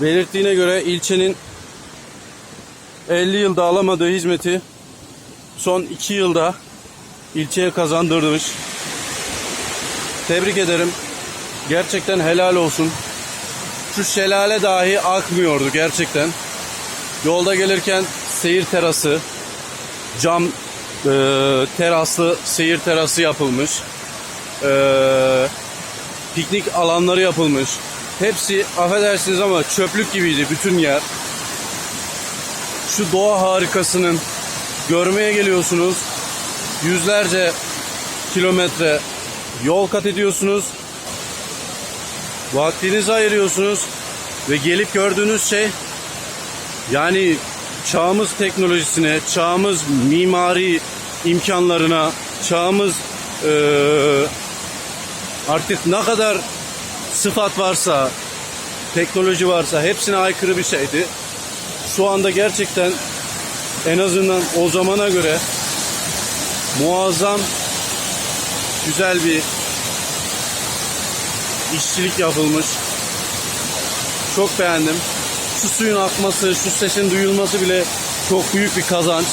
belirttiğine göre ilçenin 50 yılda alamadığı hizmeti son 2 yılda ilçeye kazandırmış. Tebrik ederim. Gerçekten helal olsun. Şu şelale dahi akmıyordu gerçekten. Yolda gelirken seyir terası, cam e, teraslı seyir terası yapılmış. E, piknik alanları yapılmış. Hepsi affedersiniz ama çöplük gibiydi bütün yer. Şu doğa harikasının görmeye geliyorsunuz. Yüzlerce kilometre yol kat ediyorsunuz. Vaktinizi ayırıyorsunuz ve gelip gördüğünüz şey yani çağımız teknolojisine, çağımız mimari imkanlarına, çağımız eee, artık ne kadar sıfat varsa, teknoloji varsa hepsine aykırı bir şeydi. Şu anda gerçekten en azından o zamana göre muazzam güzel bir işçilik yapılmış. Çok beğendim. Şu suyun akması, şu sesin duyulması bile çok büyük bir kazanç.